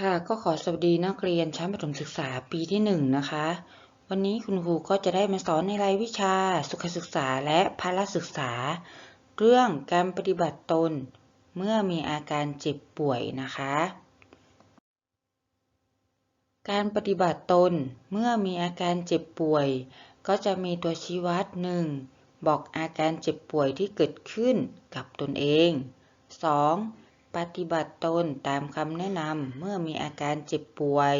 ค่ะก็ขอสวัสดีนักเรียนชั้นประถมศึกษาปีที่หนึ่งนะคะ วันนี้คุณครูก็จะได้มาสอนในรายวิชาสุขศึกษาและพละศึกษา เรื่องการปฏิบัติตน เมื่อมีอาการเจ็บป่วยนะคะ การปฏิบัติตนเมื่อมีอาการเจ็บป่วย ก็จะมีตัวชี้วัดหนึ่งบอกอาการเจ็บป่วยที่เกิดขึ้นกับตนเอง 2. ปฏิบัติตนตามคำแนะนำเมื่อมีอาการเจ็บป่วย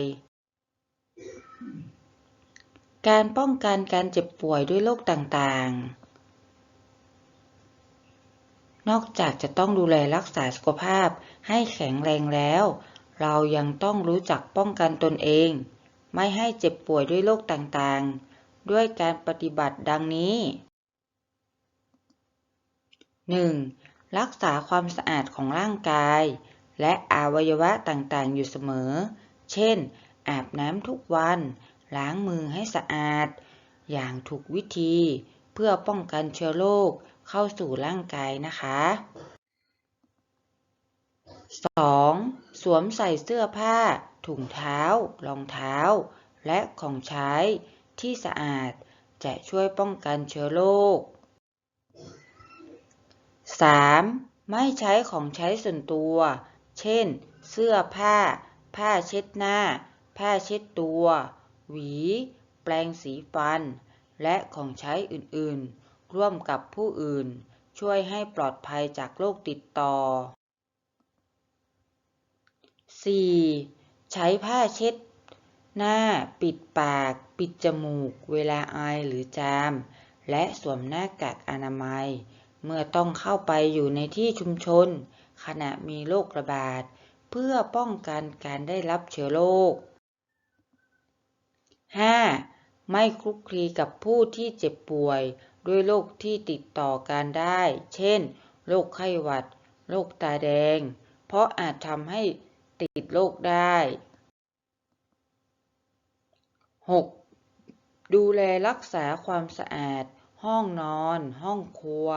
การป้องกันการเจ็บป่วยด้วยโรคต่างๆ นอกจากจะต้องดูแลรักษาสุขภาพให้แข็งแรงแล้ว เรายังต้องรู้จักป้องกันตนเอง ไม่ให้เจ็บป่วยด้วยโรคต่างๆ ด้วยการปฏิบัติดังนี้ 1. รักษาความสะอาดของร่างกาย และอวัยวะต่างๆ อยู่เสมอ เช่น อาบน้ำทุกวัน ล้างมือให้สะอาด อย่างถูกวิธี เพื่อป้องกันเชื้อโรคเข้าสู่ร่างกายนะคะ 2. สวมใส่เสื้อผ้า ถุงเท้า รองเท้า และของใช้ที่สะอาดจะช่วยป้องกันเชื้อโรค 3. ไม่ใช้ของใช้ส่วนตัว เช่น เสื้อผ้า ผ้าเช็ดหน้า ผ้าเช็ดตัว หวี แปรงสีฟัน และของใช้อื่นๆ ร่วมกับผู้อื่น ช่วยให้ปลอดภัยจากโรคติดต่อ 4. ใช้ผ้าเช็ด หน้า ปิดปาก ปิดจมูก เวลาไอหรือจาม และสวมหน้ากากอนามัย เมื่อต้องเข้าไปอยู่ในที่ชุมชน ขณะมีโรคระบาด เพื่อป้องกันการได้รับเชื้อโรค 5. ไม่คลุกคลีกับผู้ที่เจ็บป่วย ด้วยโรคที่ติดต่อกันได้ เช่น โรคไข้หวัด โรคตาแดง เพราะอาจทำให้ติดโรคได้ 6. ดูแลรักษาความสะอาด ห้องนอน ห้องครัว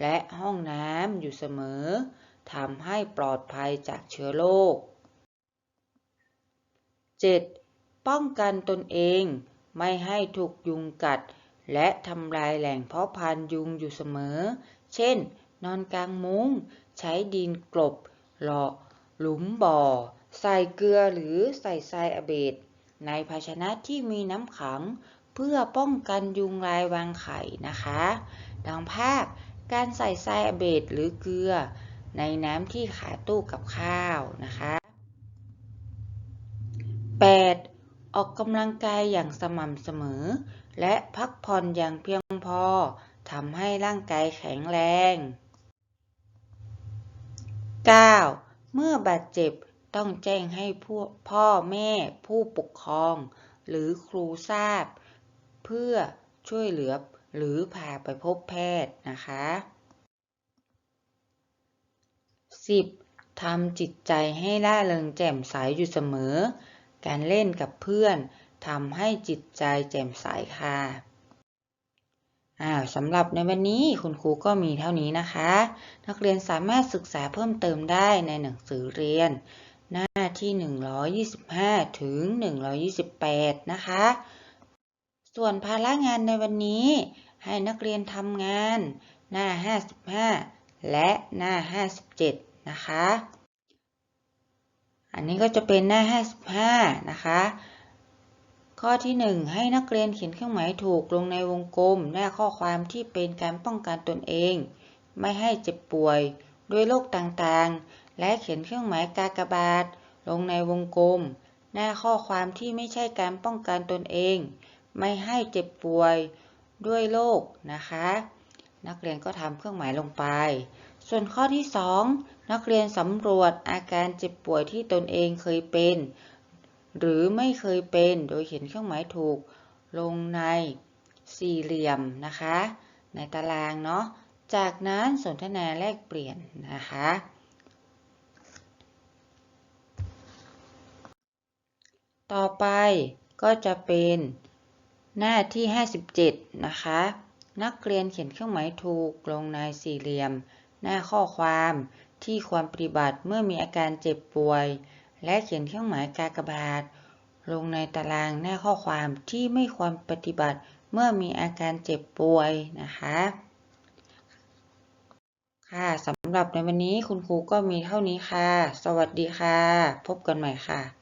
และห้องน้ำอยู่เสมอทำให้ปลอดภัยจากเชื้อโรค 7. ป้องกันตนเองไม่ให้ถูกยุงกัด และทำลายแหล่งเพาะพันธุ์ยุงอยู่เสมอ เช่น นอนกลางมุง้ง ใช้ดินกลบ หล่อหลุมบ่อ ใส่เกลือหรือใส่ทรายอเบดในภาชนะที่มีน้ำขัง เพื่อป้องกันยุงลายวางไข่นะคะ ดังภาพ การใส่ทรายเบดหรือเกลือ ในน้ำที่ขาตู้กับข้าวนะคะ 8. ออกกำลังกายอย่างสม่ำเสมอ และพักผ่อนอย่างเพียงพอทำให้ร่างกายแข็งแรง 9. เมื่อบาดเจ็บต้องแจ้งให้พ่อแม่ผู้ปกครอง หรือครูทราบ เพื่อช่วยเหลือ หรือพาไปพบแพทย์นะคะ 10. ทำจิตใจให้ล่าเริงแจ่มใสอยู่เสมอ การเล่นกับเพื่อนทำให้จิตใจแจ่มใสค่ะสำหรับในวันนี้คุณครูก็มีเท่านี้นะคะ นักเรียนสามารถศึกษาเพิ่มเติมได้ในหนังสือเรียน หน้าที่ 125 ถึง 128 นะคะ ส่วนภาระงานในวันนี้ ให้นักเรียนทำงานหน้า 55 และหน้า 57 นะคะ อันนี้ก็จะเป็นหน้า 55 นะคะ ข้อที่ 1 ให้นักเรียนเขียนเครื่องหมายถูกลงในวงกลม หน้าข้อความที่เป็นการป้องกันตนเอง ไม่ให้เจ็บป่วยด้วยโรคต่างๆ และเขียนเครื่องหมายกากบาทลงในวงกลม หน้าข้อความที่ไม่ใช่การป้องกันตนเอง ไม่ให้เจ็บป่วยด้วยโรคนะคะ นักเรียนก็ทำเครื่องหมายลงไป ส่วนข้อที่ 2 นักเรียนสำรวจอาการเจ็บป่วยที่ตนเองเคยเป็น หรือไม่เคยเป็นโดยเขียนเครื่องหมายถูกลงในสี่เหลี่ยมนะคะ ในตารางเนาะจากนั้นสนทนาแลกเปลี่ยนนะคะ ต่อไปก็จะเป็น หน้าที่ 57 นะคะ นักเรียนเขียนเครื่องหมายถูกลงในสี่เหลี่ยม หน้าข้อความที่ควรปฏิบัติเมื่อมีอาการเจ็บป่วย และเขียนเครื่องหมายกากบาท ลงในตารางหน้าข้อความที่ไม่ควรปฏิบัติเมื่อมีอาการเจ็บป่วยนะคะ ค่ะสำหรับในวันนี้คุณครูก็มีเท่านี้ค่ะ สวัสดีค่ะ พบกันใหม่ค่ะ